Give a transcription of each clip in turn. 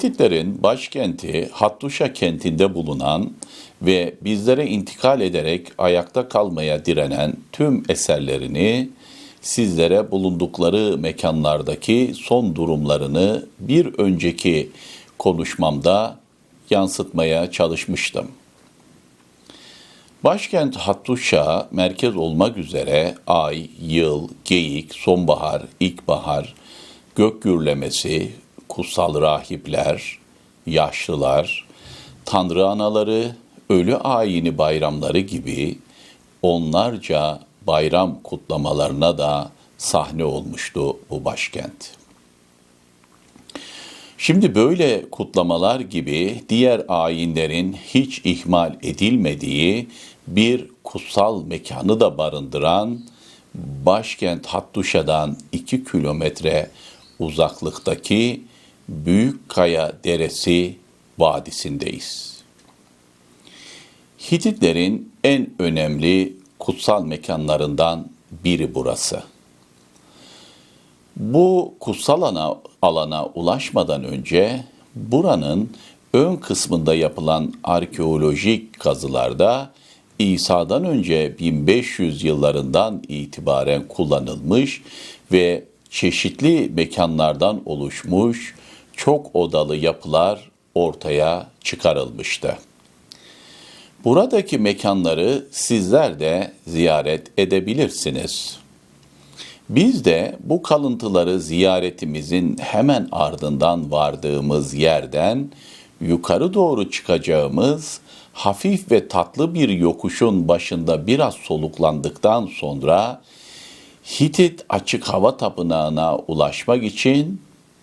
Hititlerin başkenti Hattuşa kentinde bulunan ve bizlere intikal ederek ayakta kalmaya direnen tüm eserlerini sizlere bulundukları mekanlardaki son durumlarını bir önceki konuşmamda yansıtmaya çalışmıştım. Başkent Hattuşa merkez olmak üzere ay, yıl, geyik, sonbahar, ilkbahar, gök gürlemesi, kutsal rahipler, yaşlılar, tanrı anaları, ölü ayini bayramları gibi onlarca bayram kutlamalarına da sahne olmuştu bu başkent. Şimdi böyle kutlamalar gibi diğer ayinlerin hiç ihmal edilmediği bir kutsal mekanı da barındıran başkent Hattuşa'dan 2 kilometre uzaklıktaki Büyükkaya Deresi vadisindeyiz. Hititlerin en önemli kutsal mekanlarından biri burası. Bu kutsal alana, alana ulaşmadan önce buranın ön kısmında yapılan arkeolojik kazılarda İsa'dan önce 1500 yıllarından itibaren kullanılmış ve çeşitli mekanlardan oluşmuş çok odalı yapılar ortaya çıkarılmıştı. Buradaki mekanları sizler de ziyaret edebilirsiniz. Biz de bu kalıntıları ziyaretimizin hemen ardından vardığımız yerden yukarı doğru çıkacağımız hafif ve tatlı bir yokuşun başında biraz soluklandıktan sonra Hitit açık hava tapınağına ulaşmak için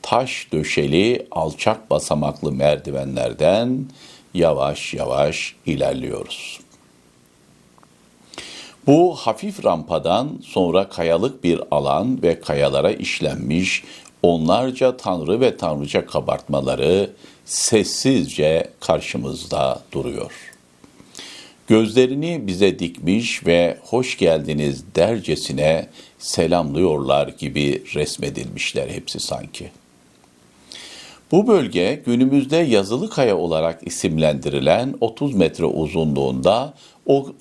taş döşeli alçak basamaklı merdivenlerden yavaş yavaş ilerliyoruz. Bu hafif rampadan sonra kayalık bir alan ve kayalara işlenmiş onlarca tanrı ve tanrıça kabartmaları sessizce karşımızda duruyor. Gözlerini bize dikmiş ve hoş geldiniz dercesine selamlıyorlar gibi resmedilmişler hepsi sanki. Bu bölge günümüzde yazılı kaya olarak isimlendirilen 30 metre uzunluğunda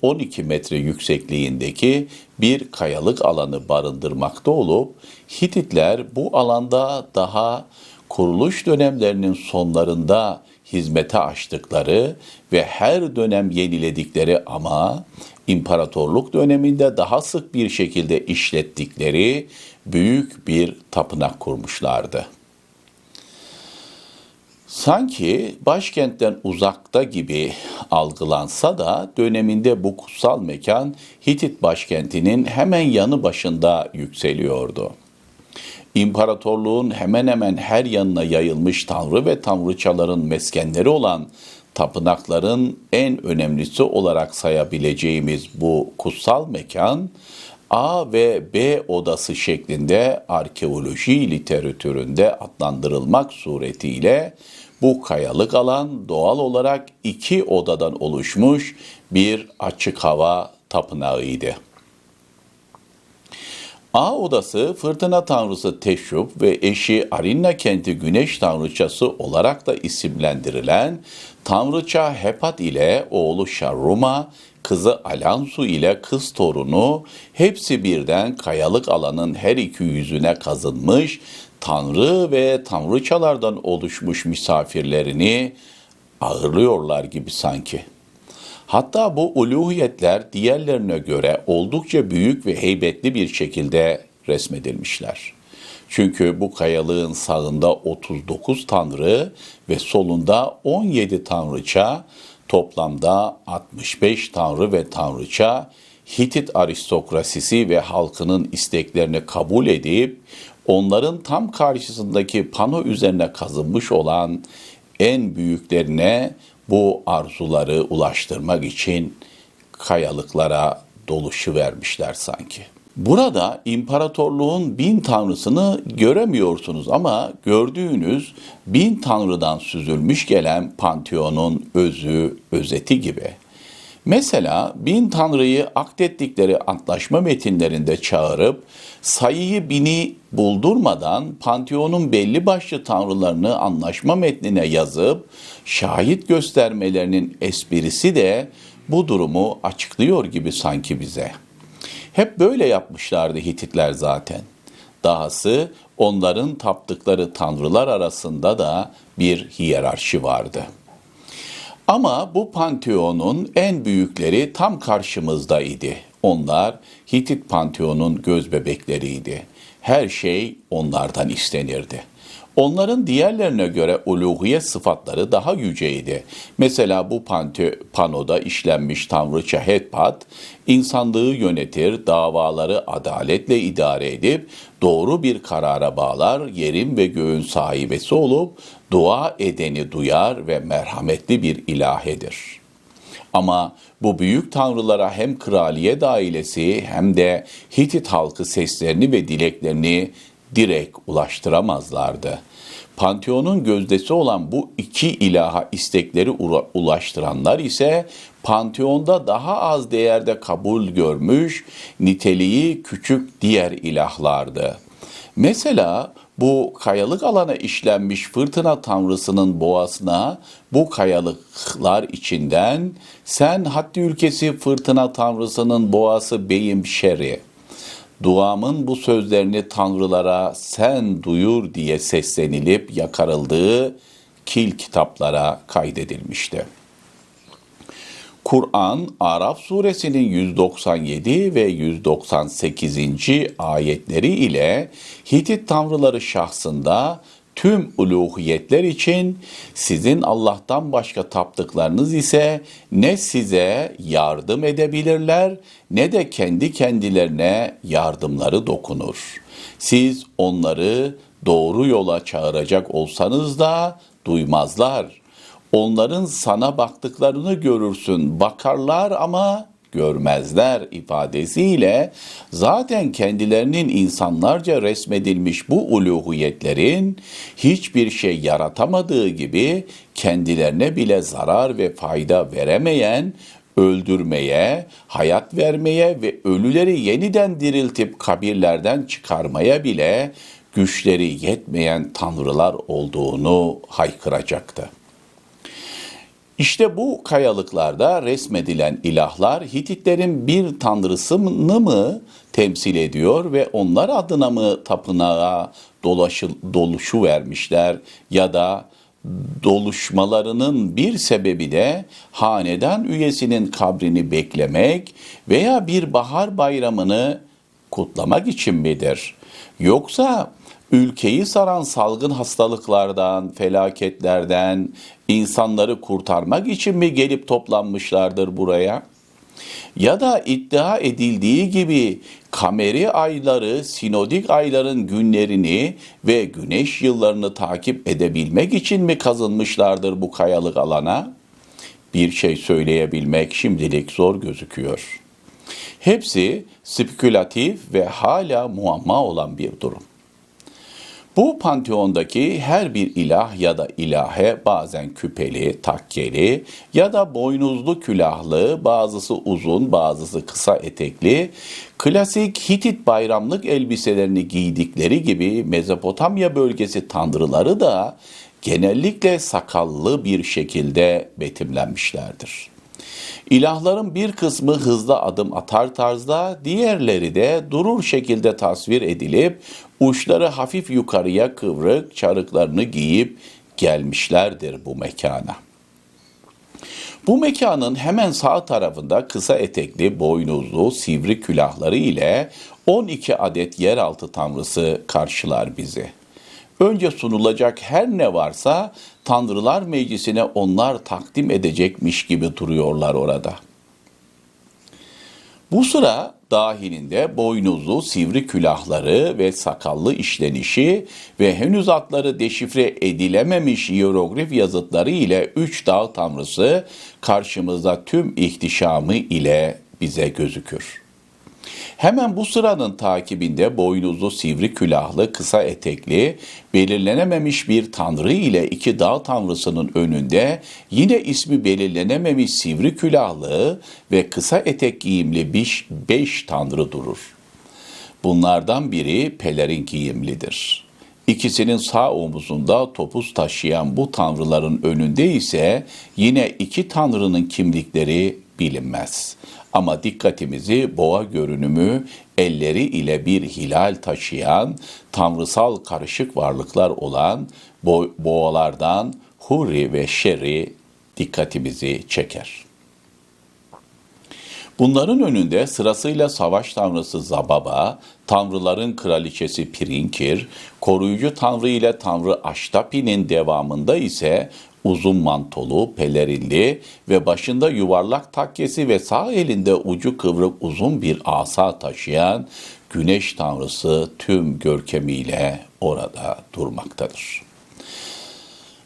12 metre yüksekliğindeki bir kayalık alanı barındırmakta olup Hititler bu alanda daha kuruluş dönemlerinin sonlarında hizmete açtıkları ve her dönem yeniledikleri ama imparatorluk döneminde daha sık bir şekilde işlettikleri büyük bir tapınak kurmuşlardı. Sanki başkentten uzakta gibi algılansa da döneminde bu kutsal mekan Hitit başkentinin hemen yanı başında yükseliyordu. İmparatorluğun hemen hemen her yanına yayılmış tanrı ve tanrıçaların meskenleri olan tapınakların en önemlisi olarak sayabileceğimiz bu kutsal mekan A ve B odası şeklinde arkeoloji literatüründe adlandırılmak suretiyle bu kayalık alan doğal olarak iki odadan oluşmuş bir açık hava tapınağıydı. A odası fırtına tanrısı Teşruf ve eşi Arinna kenti güneş tanrıçası olarak da isimlendirilen tanrıça Hepat ile oğlu Şarruma, kızı Alansu ile kız torunu hepsi birden kayalık alanın her iki yüzüne kazınmış tanrı ve tanrıçalardan oluşmuş misafirlerini ağırlıyorlar gibi sanki. Hatta bu uluhiyetler diğerlerine göre oldukça büyük ve heybetli bir şekilde resmedilmişler. Çünkü bu kayalığın sağında 39 tanrı ve solunda 17 tanrıça, toplamda 65 tanrı ve tanrıça Hitit aristokrasisi ve halkının isteklerini kabul edip onların tam karşısındaki pano üzerine kazınmış olan en büyüklerine bu arzuları ulaştırmak için kayalıklara doluşu vermişler sanki. Burada imparatorluğun bin tanrısını göremiyorsunuz ama gördüğünüz bin tanrıdan süzülmüş gelen panteonun özü, özeti gibi. Mesela bin tanrıyı akdettikleri antlaşma metinlerinde çağırıp sayıyı bini buldurmadan Panteon'un belli başlı tanrılarını anlaşma metnine yazıp şahit göstermelerinin esprisi de bu durumu açıklıyor gibi sanki bize. Hep böyle yapmışlardı Hititler zaten. Dahası onların taptıkları tanrılar arasında da bir hiyerarşi vardı. Ama bu panteonun en büyükleri tam karşımızdaydı. Onlar Hitit panteonun göz bebekleriydi. Her şey onlardan istenirdi. Onların diğerlerine göre uluhiyet sıfatları daha yüceydi. Mesela bu pante, panoda işlenmiş tanrıça Hetpat, insanlığı yönetir, davaları adaletle idare edip doğru bir karara bağlar, yerin ve göğün sahibesi olup dua edeni duyar ve merhametli bir ilahedir.'' Ama bu büyük tanrılara hem kraliyet ailesi hem de Hitit halkı seslerini ve dileklerini direkt ulaştıramazlardı. Panteonun gözdesi olan bu iki ilaha istekleri ulaştıranlar ise Panteon'da daha az değerde kabul görmüş, niteliği küçük diğer ilahlardı. Mesela bu kayalık alana işlenmiş fırtına tanrısının boğasına bu kayalıklar içinden sen haddi ülkesi fırtına tanrısının boğası beyim şeri duamın bu sözlerini tanrılara sen duyur diye seslenilip yakarıldığı kil kitaplara kaydedilmişti. Kur'an Araf suresinin 197 ve 198. ayetleri ile Hitit tanrıları şahsında tüm uluhiyetler için sizin Allah'tan başka taptıklarınız ise ne size yardım edebilirler ne de kendi kendilerine yardımları dokunur. Siz onları doğru yola çağıracak olsanız da duymazlar. Onların sana baktıklarını görürsün. Bakarlar ama görmezler ifadesiyle zaten kendilerinin insanlarca resmedilmiş bu uluhiyetlerin hiçbir şey yaratamadığı gibi kendilerine bile zarar ve fayda veremeyen öldürmeye, hayat vermeye ve ölüleri yeniden diriltip kabirlerden çıkarmaya bile güçleri yetmeyen tanrılar olduğunu haykıracaktı. İşte bu kayalıklarda resmedilen ilahlar Hititlerin bir tanrısını mı temsil ediyor ve onlar adına mı tapınağa dolaşı, doluşu vermişler ya da doluşmalarının bir sebebi de hanedan üyesinin kabrini beklemek veya bir bahar bayramını kutlamak için midir? Yoksa ülkeyi saran salgın hastalıklardan, felaketlerden insanları kurtarmak için mi gelip toplanmışlardır buraya? Ya da iddia edildiği gibi kameri ayları, sinodik ayların günlerini ve güneş yıllarını takip edebilmek için mi kazınmışlardır bu kayalık alana? Bir şey söyleyebilmek şimdilik zor gözüküyor. Hepsi spekülatif ve hala muamma olan bir durum. Bu panteondaki her bir ilah ya da ilahe bazen küpeli, takkeli ya da boynuzlu külahlı, bazısı uzun, bazısı kısa etekli, klasik Hitit bayramlık elbiselerini giydikleri gibi Mezopotamya bölgesi tanrıları da genellikle sakallı bir şekilde betimlenmişlerdir. İlahların bir kısmı hızlı adım atar tarzda, diğerleri de durur şekilde tasvir edilip uçları hafif yukarıya kıvrık çarıklarını giyip gelmişlerdir bu mekana. Bu mekanın hemen sağ tarafında kısa etekli, boynuzlu, sivri külahları ile 12 adet yeraltı tanrısı karşılar bizi. Önce sunulacak her ne varsa Tanrılar Meclisi'ne onlar takdim edecekmiş gibi duruyorlar orada. Bu sıra dahilinde boynuzlu sivri külahları ve sakallı işlenişi ve henüz adları deşifre edilememiş hieroglif yazıtları ile üç dağ tanrısı karşımızda tüm ihtişamı ile bize gözükür. Hemen bu sıranın takibinde boynuzlu sivri külahlı kısa etekli belirlenememiş bir tanrı ile iki dağ tanrısının önünde yine ismi belirlenememiş sivri külahlı ve kısa etek giyimli beş, beş tanrı durur. Bunlardan biri pelerin giyimlidir. İkisinin sağ omuzunda topuz taşıyan bu tanrıların önünde ise yine iki tanrının kimlikleri bilinmez. Ama dikkatimizi boğa görünümü elleri ile bir hilal taşıyan tanrısal karışık varlıklar olan bo- boğalardan Hurri ve Şerri dikkatimizi çeker. Bunların önünde sırasıyla savaş tanrısı Zababa, tanrıların kraliçesi Pirinkir, koruyucu tanrı ile tanrı Aştapi'nin devamında ise uzun mantolu, pelerinli ve başında yuvarlak takkesi ve sağ elinde ucu kıvrık uzun bir asa taşıyan güneş tanrısı tüm görkemiyle orada durmaktadır.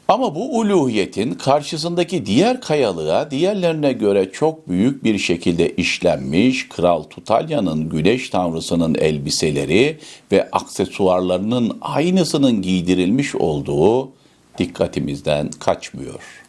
Ama bu uluhiyetin karşısındaki diğer kayalığa diğerlerine göre çok büyük bir şekilde işlenmiş Kral Tutalya'nın güneş tanrısının elbiseleri ve aksesuarlarının aynısının giydirilmiş olduğu dikkatimizden kaçmıyor.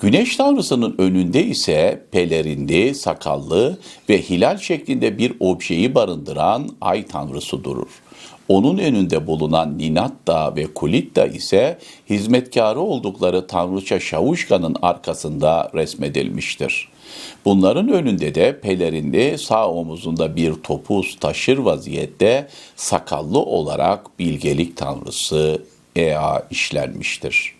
Güneş tanrısının önünde ise pelerindi, sakallı ve hilal şeklinde bir objeyi barındıran ay tanrısı durur. Onun önünde bulunan Ninatta ve Kulitta ise hizmetkarı oldukları tanrıça Şavuşka'nın arkasında resmedilmiştir. Bunların önünde de pelerinde sağ omuzunda bir topuz taşır vaziyette sakallı olarak bilgelik tanrısı Ea işlenmiştir.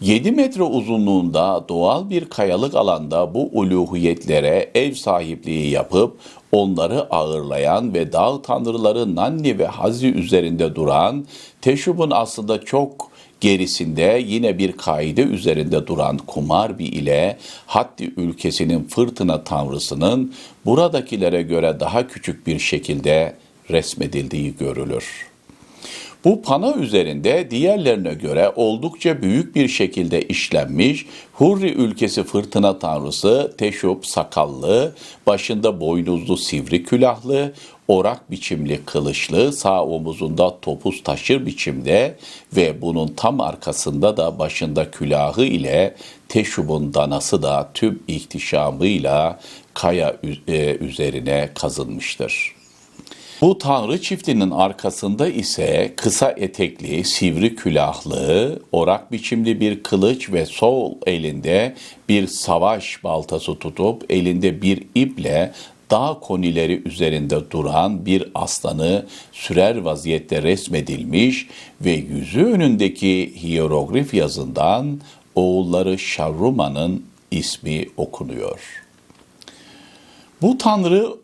7 metre uzunluğunda doğal bir kayalık alanda bu uluhiyetlere ev sahipliği yapıp onları ağırlayan ve dağ tanrıları Nanni ve Hazi üzerinde duran, Teşub'un aslında çok gerisinde yine bir kaide üzerinde duran Kumarbi ile Hatti ülkesinin fırtına tanrısının buradakilere göre daha küçük bir şekilde resmedildiği görülür. Bu pana üzerinde diğerlerine göre oldukça büyük bir şekilde işlenmiş Hurri ülkesi fırtına tanrısı Teşup sakallı, başında boynuzlu sivri külahlı, orak biçimli kılıçlı, sağ omuzunda topuz taşır biçimde ve bunun tam arkasında da başında külahı ile Teşub'un danası da tüm ihtişamıyla kaya e, üzerine kazınmıştır.'' Bu tanrı çiftinin arkasında ise kısa etekli, sivri külahlı, orak biçimli bir kılıç ve sol elinde bir savaş baltası tutup elinde bir iple dağ konileri üzerinde duran bir aslanı sürer vaziyette resmedilmiş ve yüzü önündeki hieroglif yazından oğulları Şarruma'nın ismi okunuyor. Bu tanrı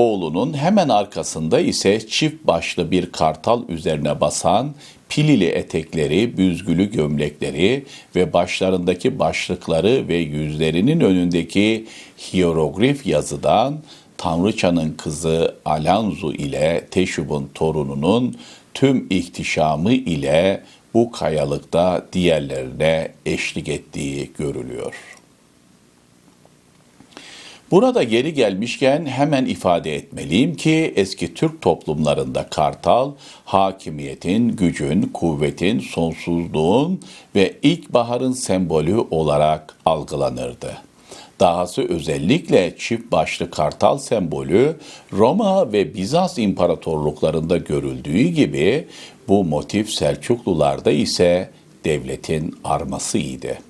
Oğlunun hemen arkasında ise çift başlı bir kartal üzerine basan pilili etekleri, büzgülü gömlekleri ve başlarındaki başlıkları ve yüzlerinin önündeki hieroglif yazıdan Tanrıçanın kızı Alanzu ile Teşub'un torununun tüm ihtişamı ile bu kayalıkta diğerlerine eşlik ettiği görülüyor.'' Burada geri gelmişken hemen ifade etmeliyim ki eski Türk toplumlarında kartal hakimiyetin, gücün, kuvvetin, sonsuzluğun ve ilkbaharın sembolü olarak algılanırdı. Dahası özellikle çift başlı kartal sembolü Roma ve Bizans imparatorluklarında görüldüğü gibi bu motif Selçuklularda ise devletin armasıydı.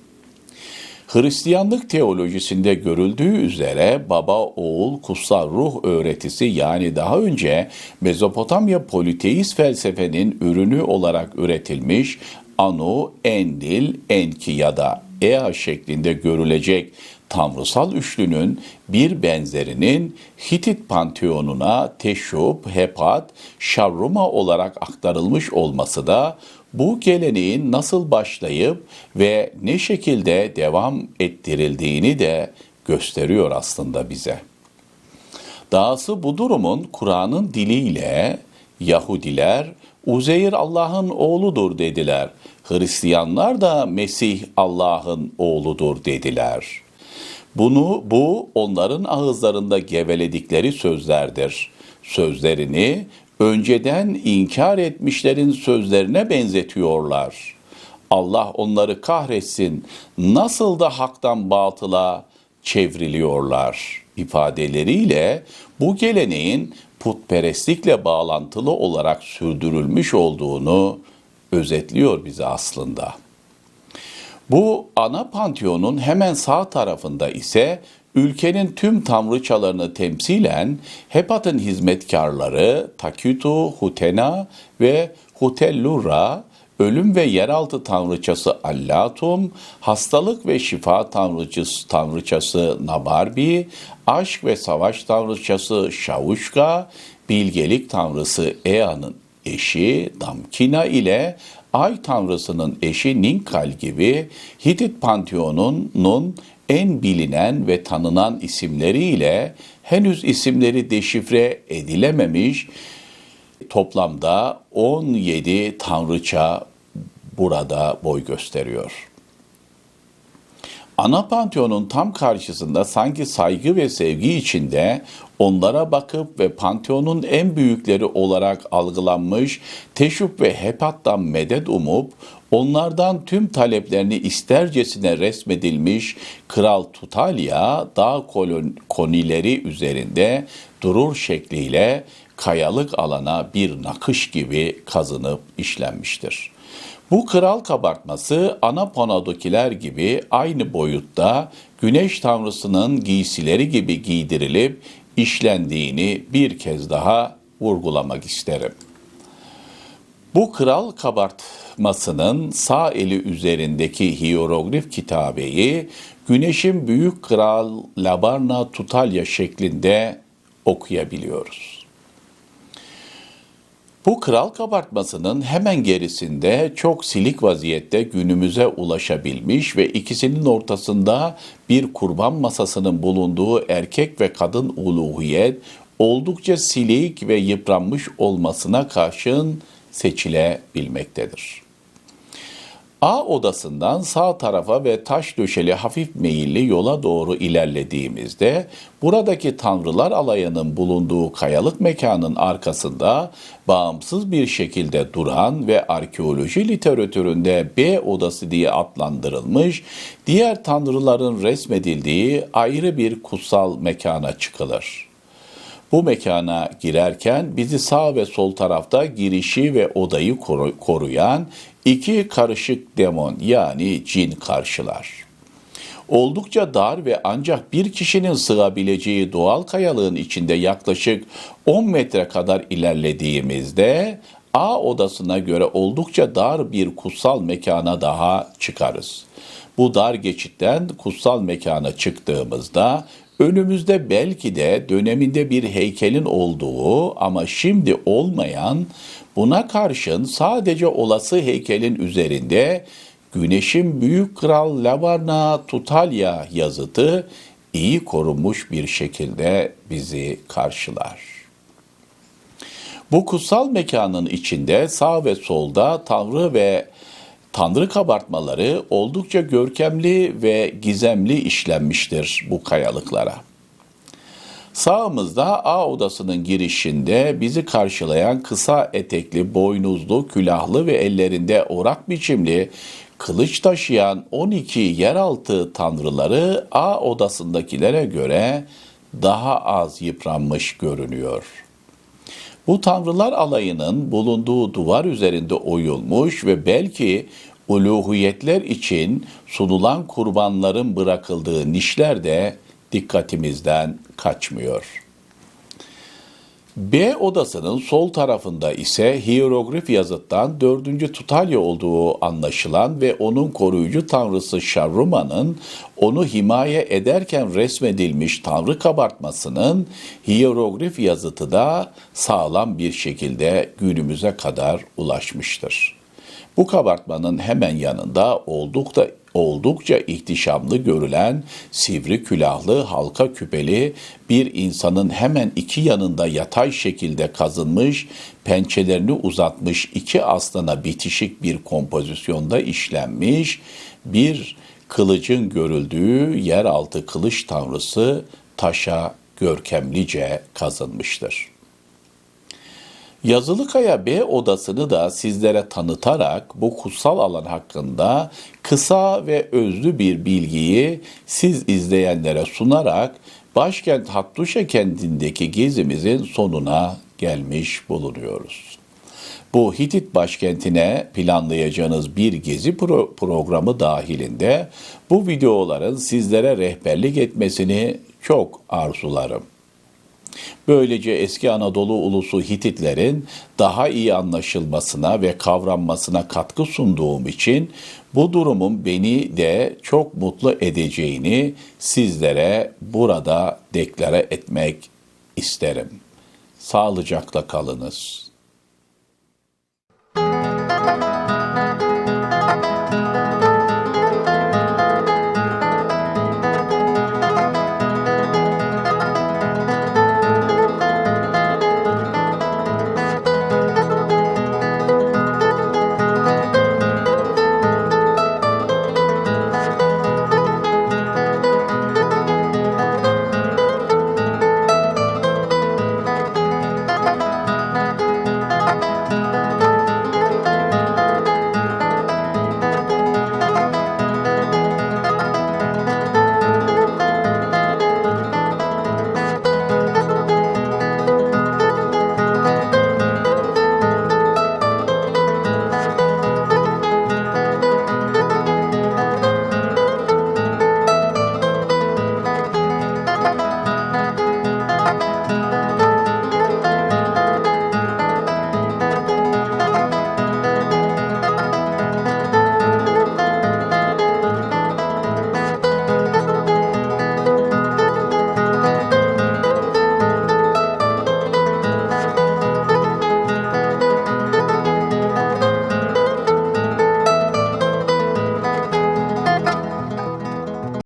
Hristiyanlık teolojisinde görüldüğü üzere baba oğul kutsal ruh öğretisi yani daha önce Mezopotamya politeist felsefenin ürünü olarak üretilmiş Anu, Endil, Enki ya da Ea şeklinde görülecek tanrısal üçlünün bir benzerinin Hitit panteonuna Teşub, Hepat, Şarruma olarak aktarılmış olması da bu geleneğin nasıl başlayıp ve ne şekilde devam ettirildiğini de gösteriyor aslında bize. Dahası bu durumun Kur'an'ın diliyle Yahudiler Uzeyr Allah'ın oğludur dediler. Hristiyanlar da Mesih Allah'ın oğludur dediler. Bunu bu onların ağızlarında geveledikleri sözlerdir. Sözlerini önceden inkar etmişlerin sözlerine benzetiyorlar. Allah onları kahretsin. Nasıl da haktan batıla çevriliyorlar ifadeleriyle bu geleneğin putperestlikle bağlantılı olarak sürdürülmüş olduğunu özetliyor bize aslında. Bu ana panteonun hemen sağ tarafında ise ülkenin tüm tanrıçalarını temsilen Hepat'ın hizmetkarları Takutu, Hutena ve Hutellura, ölüm ve yeraltı tanrıçası Allatum, hastalık ve şifa tanrıçası, tanrıçası Nabarbi, aşk ve savaş tanrıçası Şavuşka, bilgelik tanrısı Ea'nın eşi Damkina ile ay tanrısının eşi Ninkal gibi Hitit Panteonu'nun en bilinen ve tanınan isimleriyle henüz isimleri deşifre edilememiş toplamda 17 tanrıça burada boy gösteriyor. Ana panteonun tam karşısında sanki saygı ve sevgi içinde onlara bakıp ve panteonun en büyükleri olarak algılanmış Teşup ve Hepat'tan medet umup onlardan tüm taleplerini istercesine resmedilmiş Kral Tutalya dağ konileri üzerinde durur şekliyle kayalık alana bir nakış gibi kazınıp işlenmiştir. Bu kral kabartması Anapona'dakiler gibi aynı boyutta güneş tanrısının giysileri gibi giydirilip işlendiğini bir kez daha vurgulamak isterim. Bu kral kabartmasının sağ eli üzerindeki hieroglif kitabeyi güneşin büyük kral Labarna Tutalya şeklinde okuyabiliyoruz. Bu kral kabartmasının hemen gerisinde çok silik vaziyette günümüze ulaşabilmiş ve ikisinin ortasında bir kurban masasının bulunduğu erkek ve kadın uluhiyet oldukça silik ve yıpranmış olmasına karşın seçilebilmektedir. A odasından sağ tarafa ve taş döşeli hafif meyilli yola doğru ilerlediğimizde buradaki tanrılar alayının bulunduğu kayalık mekanın arkasında bağımsız bir şekilde duran ve arkeoloji literatüründe B odası diye adlandırılmış diğer tanrıların resmedildiği ayrı bir kutsal mekana çıkılır. Bu mekana girerken bizi sağ ve sol tarafta girişi ve odayı koruyan iki karışık demon yani cin karşılar. Oldukça dar ve ancak bir kişinin sığabileceği doğal kayalığın içinde yaklaşık 10 metre kadar ilerlediğimizde A odasına göre oldukça dar bir kutsal mekana daha çıkarız. Bu dar geçitten kutsal mekana çıktığımızda önümüzde belki de döneminde bir heykelin olduğu ama şimdi olmayan Buna karşın sadece olası heykelin üzerinde Güneşin Büyük Kral Lavarna Tutalya yazıtı iyi korunmuş bir şekilde bizi karşılar. Bu kutsal mekanın içinde sağ ve solda tanrı ve tanrı kabartmaları oldukça görkemli ve gizemli işlenmiştir bu kayalıklara. Sağımızda A odasının girişinde bizi karşılayan kısa etekli, boynuzlu, külahlı ve ellerinde orak biçimli kılıç taşıyan 12 yeraltı tanrıları A odasındakilere göre daha az yıpranmış görünüyor. Bu tanrılar alayının bulunduğu duvar üzerinde oyulmuş ve belki uluhiyetler için sunulan kurbanların bırakıldığı nişler de dikkatimizden kaçmıyor. B odasının sol tarafında ise hieroglif yazıttan dördüncü Tutalya olduğu anlaşılan ve onun koruyucu tanrısı Şarruma'nın onu himaye ederken resmedilmiş tanrı kabartmasının hieroglif yazıtı da sağlam bir şekilde günümüze kadar ulaşmıştır. Bu kabartmanın hemen yanında oldukça oldukça ihtişamlı görülen sivri külahlı halka küpeli bir insanın hemen iki yanında yatay şekilde kazınmış, pençelerini uzatmış iki aslana bitişik bir kompozisyonda işlenmiş bir kılıcın görüldüğü yeraltı kılıç tanrısı taşa görkemlice kazınmıştır. Yazılıkaya B odasını da sizlere tanıtarak bu kutsal alan hakkında kısa ve özlü bir bilgiyi siz izleyenlere sunarak başkent Hattuşa kentindeki gezimizin sonuna gelmiş bulunuyoruz. Bu Hitit başkentine planlayacağınız bir gezi pro- programı dahilinde bu videoların sizlere rehberlik etmesini çok arzularım. Böylece eski Anadolu ulusu Hititlerin daha iyi anlaşılmasına ve kavranmasına katkı sunduğum için bu durumun beni de çok mutlu edeceğini sizlere burada deklare etmek isterim. Sağlıcakla kalınız.